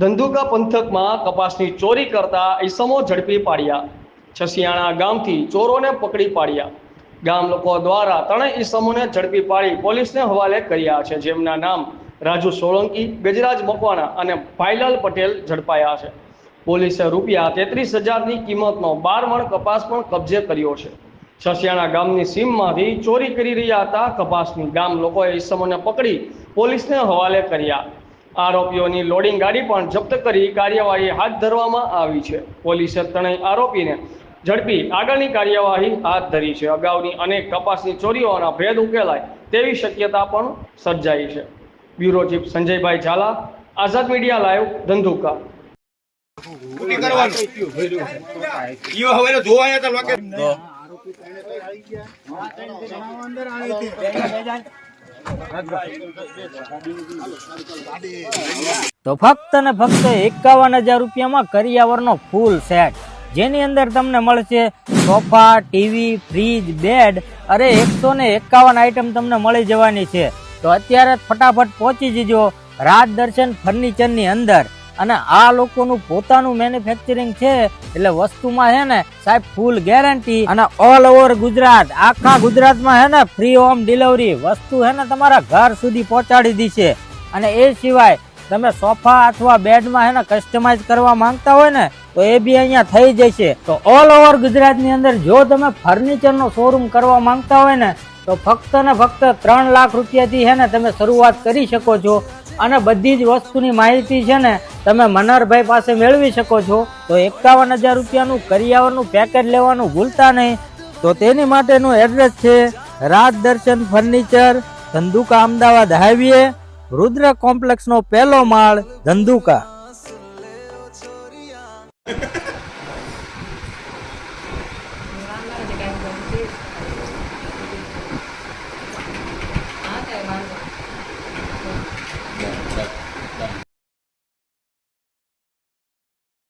ધંધુકા પંથકમાં કપાસની ચોરી કરતા ઈસમો ઝડપી પાડ્યા. છસિયાણા ગામથી ચોરોને પકડી પાડ્યા. ગામ લોકો દ્વારા ત્રણેય ઈસમોને ઝડપી પાડી પોલીસને હવાલે કર્યા છે, જેમના નામ રાજુ સોળંકી ગજરાજ મકવાણા અને ભાઈલાલ પટેલ ઝડપાયા છે. પોલીસે રૂપિયા તેત્રીસ હજારની કિંમતનો બાર મણ કપાસ પણ કબજે કર્યો છે. છસિયાણા ગામની સીમમાંથી ચોરી કરી રહ્યા હતા. કપાસની ગામ લોકોએ ઈસમોને પકડી પોલીસને હવાલે કર્યા. આરોપીઓની લોડિંગ ગાડી પણ જપ્ત કરી કાર્યવાહી હાથ ધરવામાં આવી છે. પોલીસે ત્રણેય આરોપીને ઝડપી આગળની કાર્યવાહી હાથ ધરી છે. અગાઉની અનેક કપાસની ચોરીઓના ભેદ ઉકેલાય તેવી શક્યતા પણ સર્જાઈ છે. Bureau chief Sanjaybhai Zala Azad media live Dhandhuka. હવે તો ફક્ત ને ફક્ત એકાવન હજાર રૂપિયામાં કરિયાવરનો ફૂલ સેટ જેની અંદર તમને મળશે સોફા ટીવી ફ્રીજ બેડ અરે એકસો ને એકાવન આઈટમ તમને મળી જવાની છે. તો અત્યારે ફટાફટ પહોંચી જજો રાજ દર્શન ફર્નિચરની અંદર. અને આ લોકોનું પોતાનું મેન્યુફેક્ચરિંગ છે, એટલે વસ્તુમાં છે ને સાહેબ ફૂલ ગેરંટી અને ઓલ ઓવર ગુજરાત, આખા ગુજરાતમાં છે ને ફ્રી હોમ ડિલિવરી વસ્તુ છે ને તમારા ઘર સુધી પહોંચાડી દીશે અને એ સિવાય તમે સોફા અથવા બેડમાં હે ને કસ્ટમાઇઝ કરવા માંગતા હોય ને, તો એ બી અહીંયા થઈ જશે. તો ઓલ ઓવર ગુજરાતની અંદર જો તમે ફર્નિચરનો શોરૂમ કરવા માંગતા હોય ને, તો ફક્ત ને ફક્ત ત્રણ લાખ રૂપિયાથી છે ને તમે શરૂઆત કરી શકો છો. અને બધી જ વસ્તુની માહિતી છે ને તમે મનહરભાઈ પાસે મેળવી શકો છો. તો એકાવન હજાર રૂપિયાનું કરિયાવરનું પેકેજ લેવાનું ભૂલતા નહીં. તો તેની માટેનું એડ્રેસ છે રાજ દર્શન ફર્નિચર ધંધુકા અમદાવાદ હાઈવે રુદ્ર કોમ્પ્લેક્સનો પહેલો માળ ધંધુકા.